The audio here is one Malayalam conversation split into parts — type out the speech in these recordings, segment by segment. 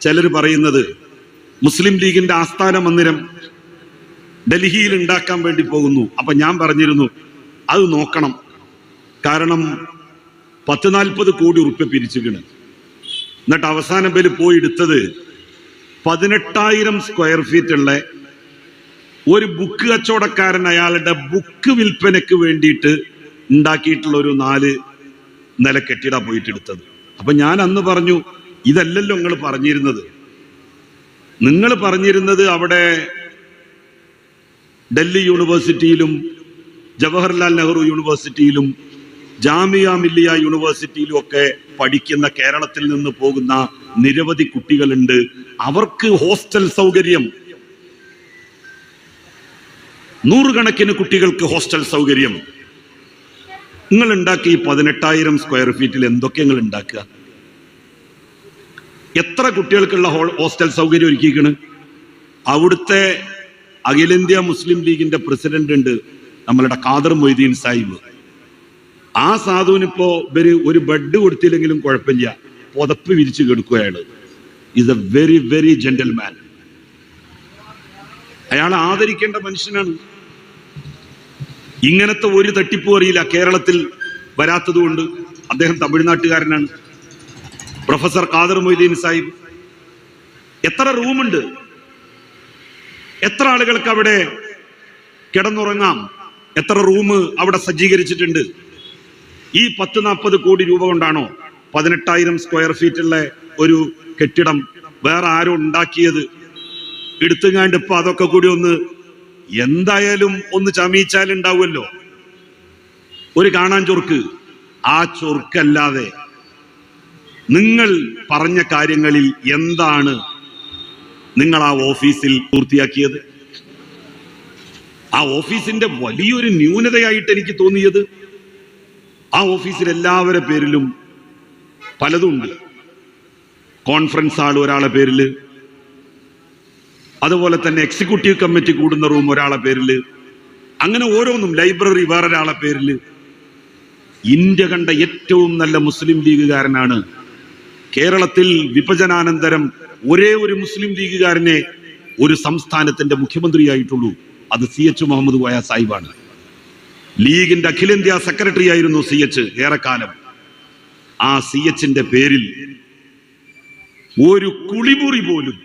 ചിലർ പറയുന്നത് മുസ്ലിം ലീഗിന്റെ ആസ്ഥാന മന്ദിരം ഡൽഹിയിൽ ഉണ്ടാക്കാൻ വേണ്ടി പോകുന്നു. അപ്പൊ ഞാൻ പറഞ്ഞിരുന്നു അത് നോക്കണം. കാരണം പത്ത് നാൽപ്പത് കോടി ഉറുപ്പ്യ പിരിച്ചുകിണ് എന്നിട്ട് അവസാനം പേര് പോയി എടുത്തത് പതിനെട്ടായിരം സ്ക്വയർ ഫീറ്റ് ഉള്ള ഒരു ബുക്ക് കച്ചവടക്കാരൻ അയാളുടെ ബുക്ക് വിൽപ്പനയ്ക്ക് വേണ്ടിയിട്ട് ഉണ്ടാക്കിയിട്ടുള്ള ഒരു നാല് നില കെട്ടിട പോയിട്ട് എടുത്തത് അപ്പൊ ഞാൻ അന്ന് പറഞ്ഞു ഇതല്ലല്ലോ നിങ്ങൾ പറഞ്ഞിരുന്നത്. നിങ്ങൾ പറഞ്ഞിരുന്നത് അവിടെ ഡൽഹി യൂണിവേഴ്സിറ്റിയിലും ജവഹർലാൽ നെഹ്റു യൂണിവേഴ്സിറ്റിയിലും ജാമിയ മില്ലിയ യൂണിവേഴ്സിറ്റിയിലും ഒക്കെ പഠിക്കുന്ന കേരളത്തിൽ നിന്ന് പോകുന്ന നിരവധി കുട്ടികളുണ്ട്. അവർക്ക് ഹോസ്റ്റൽ സൗകര്യം. നൂറുകണക്കിന് കുട്ടികൾക്ക് ഹോസ്റ്റൽ സൗകര്യം. നിങ്ങൾ ഉണ്ടാക്കി പതിനെട്ടായിരം സ്ക്വയർ ഫീറ്റിൽ എന്തൊക്കെ നിങ്ങൾ ഉണ്ടാക്കുക? എത്ര കുട്ടികൾക്കുള്ള ഹോ- ഹോസ്റ്റൽ സൗകര്യം ഒരുക്കിയിരിക്കണ്? അവിടുത്തെ അഖിലേന്ത്യാ മുസ്ലിം ലീഗിന്റെ പ്രസിഡന്റ് ഉണ്ട് നമ്മളുടെ ഖാദർ മൊയ്തീൻ സാഹിബ്. ആ സാധുവിനിപ്പോ ഇവർ ഒരു ബെഡ് കൊടുത്തില്ലെങ്കിലും കുഴപ്പമില്ല. പുതപ്പ് വിരിച്ചു കെടുക്കുകയാണ്. Is a very very gentleman അയാൾ ആദരിക്കേണ്ട മനുഷ്യനാണ്. ഇങ്ങനത്തെ ഒരു തട്ടിപ്പും അറിയില്ല കേരളത്തിൽ വരാത്തതുകൊണ്ട്. അദ്ദേഹം തമിഴ്നാട്ടുകാരനാണ്. പ്രൊഫസർ ഖാദർ മൊയ്തീൻ സാഹിബ്. എത്ര റൂമുണ്ട്? എത്ര ആളുകൾക്ക് അവിടെ കിടന്നുറങ്ങാം? എത്ര റൂം അവിടെ സജ്ജീകരിച്ചിട്ടുണ്ട്? ഈ പത്ത് നാൽപ്പത് കോടി രൂപ കൊണ്ടാണോ പതിനെട്ടായിരം സ്ക്വയർ ഫീറ്റുള്ള ഒരു കെട്ടിടം വേറെ ആരോ ഉണ്ടാക്കിയത്? എടുത്തുങ്ങാണ്ട് ഇപ്പൊ അതൊക്കെ കൂടി ഒന്ന് എന്തായാലും ഒന്ന് ചമീച്ചാലുണ്ടാവുമല്ലോ. ഒരു കാണാൻ ചൊർക്ക്. ആ ചൊർക്കല്ലാതെ നിങ്ങൾ പറഞ്ഞ കാര്യങ്ങളിൽ എന്താണ് നിങ്ങൾ ആ ഓഫീസിൽ പൂർത്തിയാക്കിയത്? ആ ഓഫീസിന്റെ വലിയൊരു ന്യൂനതയായിട്ട് എനിക്ക് തോന്നിയത് ആ ഓഫീസിൽ എല്ലാവരുടെ പേരിലും പലതുണ്ട് കോൺഫറൻസ് ഹാൾ ഒരാളെ പേരിൽ അതുപോലെ തന്നെ എക്സിക്യൂട്ടീവ് കമ്മിറ്റി കൂടുന്ന റൂം ഒരാളെ പേരിൽ അങ്ങനെ ഓരോന്നും ലൈബ്രറി വേറൊരാളെ പേരിൽ ഇന്ത്യ കണ്ട ഏറ്റവും നല്ല മുസ്ലിം ലീഗുകാരനാണ് കേരളത്തിൽ വിഭജനാനന്തരം ഒരേ ഒരു മുസ്ലിം ലീഗുകാരനെ ഒരു സംസ്ഥാനത്തിന്റെ മുഖ്യമന്ത്രിയായിട്ടുള്ളൂ. അത് സി എച്ച് മുഹമ്മദ് കോയ സാഹിബാണ്. ലീഗിന്റെ അഖിലേന്ത്യാ സെക്രട്ടറി ആയിരുന്നു സി എച്ച് ഏറെക്കാലം. ആ സി എച്ചിന്റെ പേരിൽ ഒരു കുളിമുറി പോലും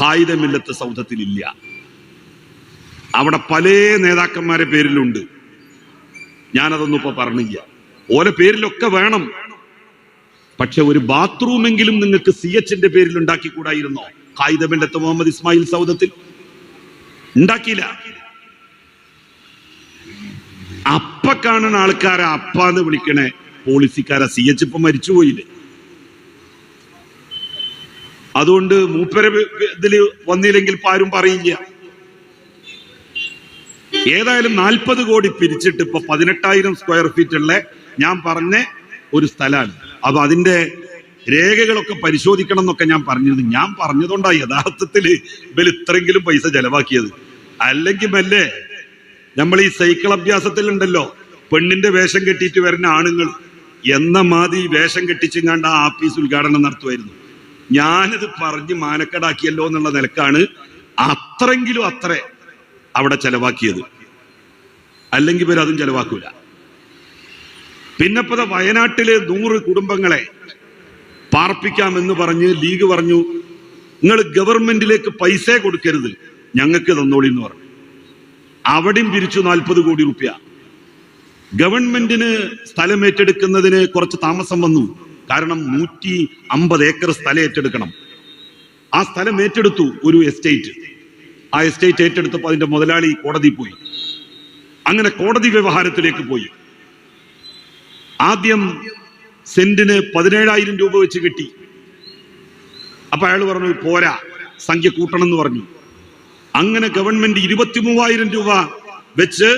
കായികമില്ലത്ത് സൗധത്തിലില്ല. അവിടെ പല നേതാക്കന്മാരെ പേരിലുണ്ട്. ഞാനതൊന്നും ഇപ്പൊ പറഞ്ഞില്ല. ഓരോ പേരിലൊക്കെ വേണം. പക്ഷെ ഒരു ബാത്റൂമെങ്കിലും നിങ്ങൾക്ക് സി എച്ചിന്റെ പേരിൽ ഉണ്ടാക്കിക്കൂടായിരുന്നോ? കായികമില്ലത്ത് മുഹമ്മദ് ഇസ്മായിൽ സൗദത്തിൽ? ഉണ്ടാക്കിയില്ല. അപ്പ കാണുന്ന ആൾക്കാരെ അപ്പാന്ന് വിളിക്കണേ. പോളിസിക്കാരെ. സി എച്ച് ഇപ്പൊ മരിച്ചുപോയില്ലേ അതുകൊണ്ട് മൂപ്പര ഇതിൽ വന്നില്ലെങ്കിൽ ആരും പറയില്ല. ഏതായാലും നാൽപ്പത് കോടി പിരിച്ചിട്ട് ഇപ്പൊ പതിനെട്ടായിരം സ്ക്വയർ ഫീറ്റ് ഉള്ള ഞാൻ പറഞ്ഞ ഒരു സ്ഥലമാണ് അപ്പൊ അതിന്റെ രേഖകളൊക്കെ പരിശോധിക്കണം എന്നൊക്കെ ഞാൻ പറഞ്ഞിരുന്നു. ഞാൻ പറഞ്ഞതുകൊണ്ടാ യഥാർത്ഥത്തിൽ ഇവർ ഇത്രയെങ്കിലും പൈസ ചെലവാക്കിയത്. അല്ലെങ്കിൽ മെല്ലെ നമ്മൾ ഈ സൈക്കിൾ അഭ്യാസത്തിൽ ഉണ്ടല്ലോ പെണ്ണിന്റെ വേഷം കെട്ടിയിട്ട് വരുന്ന ആണുങ്ങൾ എന്ന മാതി വേഷം കെട്ടിച്ചെങ്ങാണ്ട് ആ ആഫീസ് ഉദ്ഘാടനം നടത്തുമായിരുന്നു. ഞാനിത് പറഞ്ഞ് മാനക്കടാക്കിയല്ലോ എന്നുള്ള നിലക്കാണ് അത്രയെങ്കിലും അത്ര അവിടെ ചെലവാക്കിയത്. അല്ലെങ്കിൽ ഇവരതും ചെലവാക്കൂല. പിന്നെപ്പത വയനാട്ടിലെ നൂറ് കുടുംബങ്ങളെ പാർപ്പിക്കാമെന്ന് പറഞ്ഞ് ലീഗ് പറഞ്ഞു നിങ്ങൾ ഗവൺമെന്റിലേക്ക് പൈസ കൊടുക്കരുത്. ഞങ്ങൾക്ക് തന്നോളി എന്ന് പറഞ്ഞു. അവിടെയും പിരിച്ചു നാൽപ്പത് കോടി റുപ്യ. ഗവൺമെന്റിന് സ്ഥലം ഏറ്റെടുക്കുന്നതിന് കുറച്ച് താമസം വന്നു. കാരണം നൂറ്റി അമ്പത് ഏക്കർ സ്ഥലം ഏറ്റെടുക്കണം. ആ സ്ഥലം ഏറ്റെടുത്തു ഒരു എസ്റ്റേറ്റ്. ആ എസ്റ്റേറ്റ് ഏറ്റെടുത്തപ്പോൾ അതിന്റെ മുതലാളി കോടതി പോയി. അങ്ങനെ കോടതി വ്യവഹാരത്തിലേക്ക് പോയി. ആദ്യം സെന്റിന് പതിനേഴായിരം രൂപ വെച്ച് കിട്ടി. അപ്പൊ അയാൾ പറഞ്ഞു പോരാ സംഖ്യ കൂട്ടണം എന്ന് പറഞ്ഞു. അങ്ങനെ ഗവൺമെന്റ് ഇരുപത്തി മൂവായിരം രൂപ വെച്ച്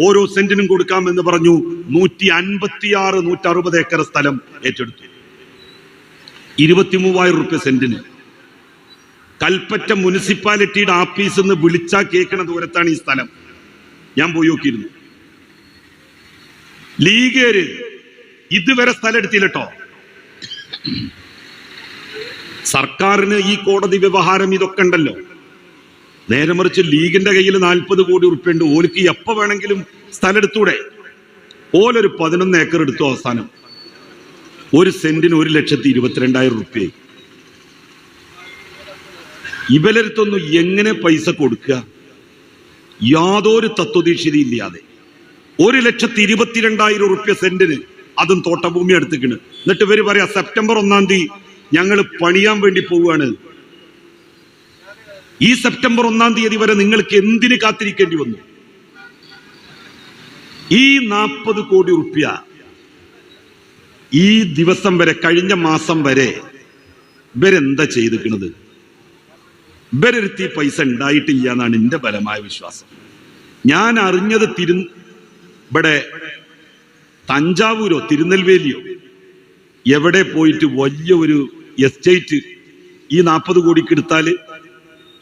ഓരോ സെന്റിനും കൊടുക്കാമെന്ന് പറഞ്ഞു. നൂറ്റി അൻപത്തിയാറ് നൂറ്ററുപത് ഏക്കർ സ്ഥലം ഏറ്റെടുത്തു. ഇരുപത്തി മൂവായിരം റുപ്യ സെന്റിന്. കൽപ്പറ്റ മുനിസിപ്പാലിറ്റിയുടെ ആഫീസിൽ നിന്ന് വിളിച്ചാ കേൾക്കണ ദൂരത്താണ് ഈ സ്ഥലം. ഞാൻ പോയി നോക്കിയിരുന്നു. ലീഗേര് ഇതുവരെ സ്ഥലം എടുത്തില്ലട്ടോ. സർക്കാരിന് ഈ കോടതി വ്യവഹാരം ഇതൊക്കെ ഉണ്ടല്ലോ. നേരെ മറിച്ച് ലീഗിന്റെ കയ്യിൽ നാൽപ്പത് കോടി ഉറുപ്പ്യുണ്ട്. ഓലിക്ക് എപ്പോ വേണമെങ്കിലും സ്ഥലം എടുത്തൂടെ? ഓലൊരു പതിനൊന്ന് ഏക്കർ എടുത്തു അവസാനം. ഒരു സെന്റിന് ഒരു ലക്ഷത്തി ഇരുപത്തിരണ്ടായിരം റുപ്യ ഇവലടുത്തൊന്നും എങ്ങനെ പൈസ കൊടുക്കുക യാതൊരു തത്വദീക്ഷിതയില്ലാതെ. ഒരു ലക്ഷത്തി ഇരുപത്തിരണ്ടായിരം റുപ്യ സെന്റിന് അതും തോട്ടഭൂമി എടുത്തിക്കണ്. എന്നിട്ട് ഇവർ പറയാ സെപ്റ്റംബർ ഒന്നാം തീയതി ഞങ്ങൾ പണിയാൻ വേണ്ടി പോവുകയാണ്. ഈ സെപ്റ്റംബർ ഒന്നാം തീയതി വരെ നിങ്ങൾക്ക് എന്തിന് കാത്തിരിക്കേണ്ടി വന്നു? ഈ നാൽപ്പത് കോടി റുപ്യ ഈ ദിവസം വരെ കഴിഞ്ഞ മാസം വരെ ഇവരെന്താ ചെയ്തിരിക്കുന്നത് ഇവരെടുത്ത് ഈ പൈസ ഉണ്ടായിട്ടില്ല എന്നാണ് എന്റെ ബലമായ വിശ്വാസം. ഞാൻ അറിഞ്ഞത് തിരു ഇവിടെ തഞ്ചാവൂരോ തിരുനെൽവേലിയോ? എവിടെ പോയിട്ട് വലിയ ഒരു എസ്റ്റേറ്റ് ഈ നാൽപ്പത് കോടിക്ക് എടുത്താൽ?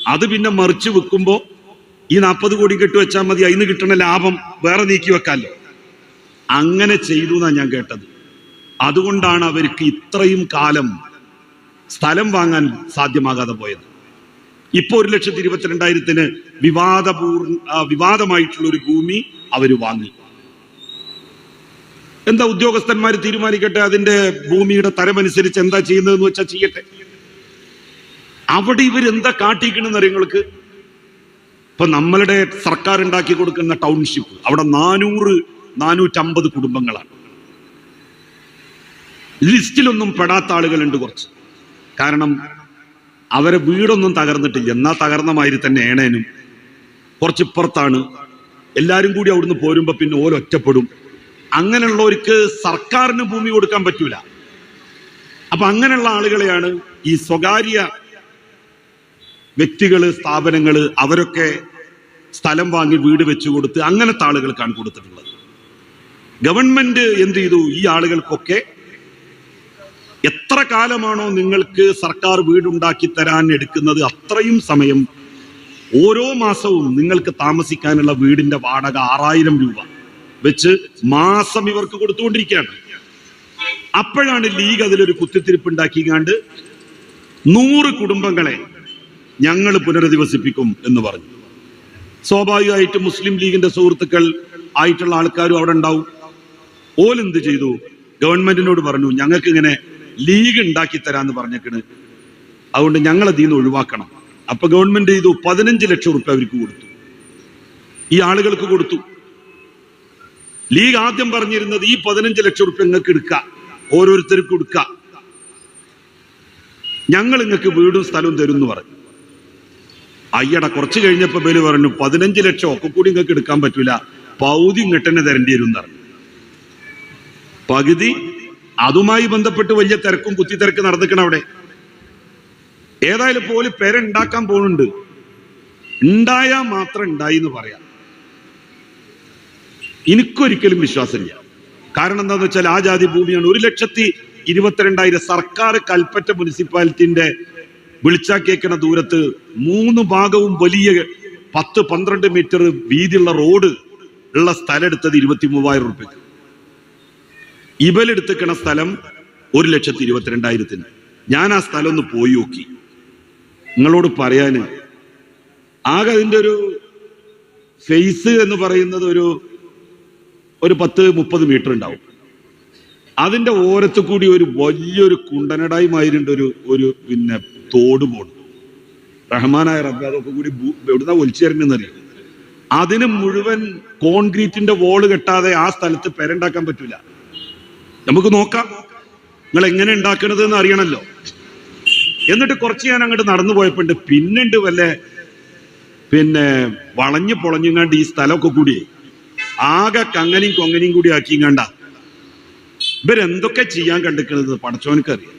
അത് പിന്നെ മറിച്ച് വെക്കുമ്പോ ഈ നാൽപ്പത് കോടി കെട്ടി വെച്ചാൽ മതി അതിന് കിട്ടണ ലാഭം വേറെ നീക്കി വെക്കാമല്ലോ അങ്ങനെ ചെയ്തു എന്നാ ഞാൻ കേട്ടത്. അതുകൊണ്ടാണ് അവർക്ക് ഇത്രയും കാലം സ്ഥലം വാങ്ങാൻ സാധ്യമാകാതെ പോയത്. ഇപ്പൊ ഒരു ലക്ഷത്തി ഇരുപത്തിരണ്ടായിരത്തിന് വിവാദപൂർണ വിവാദമായിട്ടുള്ള ഒരു ഭൂമി അവർ വാങ്ങി. എന്താ ഉദ്യോഗസ്ഥന്മാർ തീരുമാനിക്കട്ടെ? അതിന്റെ ഭൂമിയുടെ തരമനുസരിച്ച് എന്താ ചെയ്യുന്നതെന്ന് വെച്ചാൽ ചെയ്യട്ടെ. അവിടെ ഇവരെന്താ കാട്ടിക്കണെന്ന് നിങ്ങൾക്ക്? ഇപ്പൊ നമ്മളുടെ സർക്കാർ ഉണ്ടാക്കി കൊടുക്കുന്ന ടൗൺഷിപ്പ് അവിടെ നാനൂറ് നാനൂറ്റമ്പത് കുടുംബങ്ങളാണ്. ലിസ്റ്റിലൊന്നും പെടാത്ത ആളുകളുണ്ട് കുറച്ച്. കാരണം അവരെ വീടൊന്നും തകർന്നിട്ടില്ല. എന്നാ തകർന്ന മാതിരി തന്നെ ഏണേനും. കുറച്ചിപ്പുറത്താണ് എല്ലാരും കൂടി അവിടുന്ന് പോരുമ്പോ പിന്നെ ഓരോ ഒറ്റപ്പെടും അങ്ങനെയുള്ളവർക്ക് സർക്കാരിന് ഭൂമി കൊടുക്കാൻ പറ്റൂല. അപ്പൊ അങ്ങനെയുള്ള ആളുകളെയാണ് ഈ സ്വകാര്യ വ്യക്തികൾ സ്ഥാപനങ്ങൾ അവരൊക്കെ സ്ഥലം വാങ്ങി വീട് വെച്ചു കൊടുത്ത് അങ്ങനത്തെ ആളുകൾക്കാണ് കൊടുത്തിട്ടുള്ളത്. ഗവൺമെന്റ് എന്ത് ചെയ്തു? ഈ ആളുകൾക്കൊക്കെ എത്ര കാലമാണോ നിങ്ങൾക്ക് സർക്കാർ വീടുണ്ടാക്കി തരാൻ എടുക്കുന്നത് അത്രയും സമയം ഓരോ മാസവും നിങ്ങൾക്ക് താമസിക്കാനുള്ള വീടിന്റെ വാടക ആറായിരം രൂപ. വെച്ച് മാസം ഇവർക്ക് കൊടുത്തുകൊണ്ടിരിക്കുകയാണ്. അപ്പോഴാണ് ലീഗ് അതിലൊരു കുത്തിത്തിരിപ്പ് ഉണ്ടാക്കിക്കാണ്ട് നൂറ് കുടുംബങ്ങളെ ഞങ്ങൾ പുനരധിവസിപ്പിക്കും എന്ന് പറഞ്ഞു. സ്വാഭാവികമായിട്ട് മുസ്ലിം ലീഗിന്റെ സുഹൃത്തുക്കൾ ആയിട്ടുള്ള ആൾക്കാരും അവിടെ ഉണ്ടാവും. ഓലെന്ത് ചെയ്തു? ഗവൺമെന്റിനോട് പറഞ്ഞു ഞങ്ങൾക്ക് ഇങ്ങനെ ലീഗ് ഉണ്ടാക്കി തരാന്ന് പറഞ്ഞേക്കണ്. അതുകൊണ്ട് ഞങ്ങൾ അതിൽ നിന്ന് ഒഴിവാക്കണം. അപ്പൊ ഗവൺമെന്റ് ചെയ്തു പതിനഞ്ച് ലക്ഷം റുപ്യ അവർക്ക് കൊടുത്തു. ഈ ആളുകൾക്ക് കൊടുത്തു. ലീഗ് ആദ്യം പറഞ്ഞിരുന്നത് ഈ പതിനഞ്ച് ലക്ഷം റുപ്യ നിങ്ങൾക്ക് എടുക്കുക ഓരോരുത്തർക്കും എടുക്കുക ഞങ്ങൾ നിങ്ങൾക്ക് വീടും സ്ഥലവും തരും എന്ന് പറഞ്ഞു. അയ്യട കുറച്ച് കഴിഞ്ഞപ്പോ ബലി പറഞ്ഞു പതിനഞ്ച് ലക്ഷം ഒക്കെ കൂടി നിങ്ങൾക്ക് എടുക്കാൻ പറ്റൂല. പൗതി ഇങ്ങട്ടന്നെ തരേണ്ടി വരും പറഞ്ഞു. പകുതി അതുമായി ബന്ധപ്പെട്ട് വലിയ തിരക്കും കുത്തിത്തിരക്ക് നടന്നിക്കണം അവിടെ. ഏതായാലും പോലും പേരുണ്ടാക്കാൻ പോകുന്നുണ്ട്. ഉണ്ടായാൽ മാത്രം ഉണ്ടായി എന്ന് പറയാം. എനിക്കൊരിക്കലും വിശ്വാസമില്ല. കാരണം എന്താന്ന് വെച്ചാൽ ആ ജാതി ഭൂമിയാണ് ഒരു ലക്ഷത്തി ഇരുപത്തിരണ്ടായിരം സർക്കാർ കൽപ്പറ്റ മുനിസിപ്പാലിറ്റിന്റെ വിളിച്ചാക്കിയേക്കുന്ന ദൂരത്ത് മൂന്ന് ഭാഗവും വലിയ പത്ത് പന്ത്രണ്ട് മീറ്റർ വീതിയുള്ള റോഡ് ഉള്ള സ്ഥലം എടുത്തത് ഇരുപത്തി മൂവായിരം റുപ്യക്ക് ഇവലെടുത്തിക്കണ സ്ഥലം ഒരു ലക്ഷത്തി ഇരുപത്തിരണ്ടായിരത്തിന്. ഞാൻ ആ സ്ഥലം ഒന്ന് പോയി നോക്കി. നിങ്ങളോട് പറയാന്. ആകെ അതിന്റെ ഒരു ഫേസ് എന്ന് പറയുന്നത് ഒരു ഒരു പത്ത് മുപ്പത് മീറ്റർ ഉണ്ടാവും. അതിന്റെ ഓരത്ത് കൂടി ഒരു വലിയൊരു കുണ്ടനടായി മാതിരിണ്ട് ഒരു ഒരു പിന്നെ തോട് പോണ്. റഹ്മാനായ റബ്ബ് അതൊക്കെ കൂടി എവിടുന്ന ഒലിച്ചേരണെന്നറിയാം? അതിന് മുഴുവൻ കോൺക്രീറ്റിന്റെ വോൾ കെട്ടാതെ ആ സ്ഥലത്ത് പെരണ്ടാക്കാൻ പറ്റൂല. നമുക്ക് നോക്കാം. നിങ്ങൾ എങ്ങനെ ഉണ്ടാക്കണത് എന്ന് അറിയണല്ലോ. എന്നിട്ട് കുറച്ച് ഞാൻ അങ്ങോട്ട് നടന്നു പോയപ്പോണ്ട്. പിന്നുണ്ട് വല്ല പിന്നെ വളഞ്ഞു പൊളഞ്ഞുങ്ങാണ്ട് ഈ സ്ഥലമൊക്കെ കൂടി ആകെ കങ്ങനെയും കൊങ്ങനെയും കൂടി ആക്കിയും കണ്ട. ഇവരെന്തൊക്കെ ചെയ്യാൻ കണ്ടിരിക്കുന്നത് പടച്ചോനക്കറിയാം.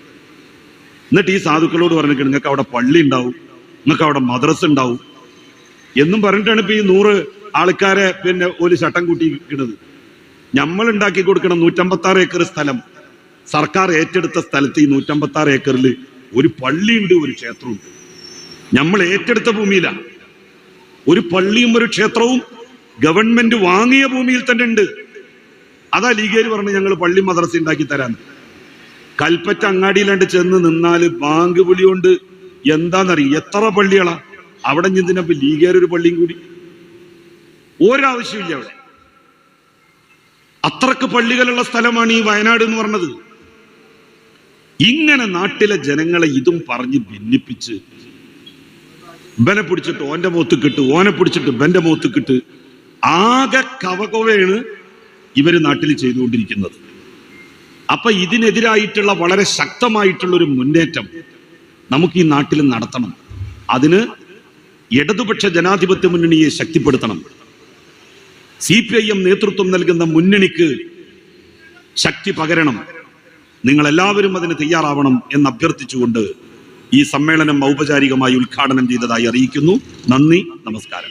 എന്നിട്ട് ഈ സാധുക്കളോട് പറഞ്ഞിട്ട് നിങ്ങൾക്ക് അവിടെ പള്ളി ഉണ്ടാവും നിങ്ങൾക്ക് അവിടെ മദ്രസ ഉണ്ടാവും. എന്നും പറഞ്ഞിട്ടാണ് ഇപ്പൊ ഈ നൂറ് ആൾക്കാരെ പിന്നെ ഒരു ചട്ടം കൂട്ടിയിരിക്കുന്നത് നമ്മൾ ഉണ്ടാക്കി കൊടുക്കണം നൂറ്റമ്പത്തി ആറ് ഏക്കർ സ്ഥലം സർക്കാർ ഏറ്റെടുത്ത സ്ഥലത്ത് ഈ നൂറ്റമ്പത്തി ആറ് ഏക്കറിൽ ഒരു പള്ളിയുണ്ട് ഒരു ക്ഷേത്രമുണ്ട്. നമ്മൾ ഏറ്റെടുത്ത ഭൂമിയിലാണ് ഒരു പള്ളിയും ഒരു ക്ഷേത്രവും ഗവൺമെന്റ് വാങ്ങിയ ഭൂമിയിൽ തന്നെ ഉണ്ട്. അതാ ലീഗേര് പറഞ്ഞു ഞങ്ങൾ പള്ളി മദ്രസ ഉണ്ടാക്കി തരാൻ കൽപ്പറ്റ അങ്ങാടിയിലാണ്ട് ചെന്ന് നിന്നാൽ ബാങ്ക് പുലി കൊണ്ട് എന്താന്നറിയ? എത്ര പള്ളികളാ? അവിടെ ചെന്നിനപ്പോ ഒരു പള്ളിയും കൂടി. ഒരാവശ്യമില്ല അവിടെ. അത്രയ്ക്ക് പള്ളികളുള്ള സ്ഥലമാണ് ഈ വയനാട് എന്ന് പറഞ്ഞത്. ഇങ്ങനെ നാട്ടിലെ ജനങ്ങളെ ഇതും പറഞ്ഞ് ഭിന്നിപ്പിച്ച് ബനെ പിടിച്ചിട്ട് ഓന്റെ മോത്ത് കിട്ട് ഓനെ പിടിച്ചിട്ട് ബന്റെ മോത്ത് കിട്ട് ആകെ കവകവയാണ് ഇവർ നാട്ടിൽ ചെയ്തുകൊണ്ടിരിക്കുന്നത്. അപ്പൊ ഇതിനെതിരായിട്ടുള്ള വളരെ ശക്തമായിട്ടുള്ള ഒരു മുന്നേറ്റം നമുക്ക് ഈ നാട്ടിൽ നടത്തണം. അതിന് ഇടതുപക്ഷ ജനാധിപത്യ മുന്നണിയെ ശക്തിപ്പെടുത്തണം. സി പി ഐ എം നേതൃത്വം നൽകുന്ന മുന്നണിക്ക് ശക്തി പകരണം. നിങ്ങൾ എല്ലാവരും അതിന് തയ്യാറാവണം എന്ന് അഭ്യർത്ഥിച്ചുകൊണ്ട് ഈ സമ്മേളനം ഔപചാരികമായി ഉദ്ഘാടനം ചെയ്തതായി അറിയിക്കുന്നു. നന്ദി നമസ്കാരം.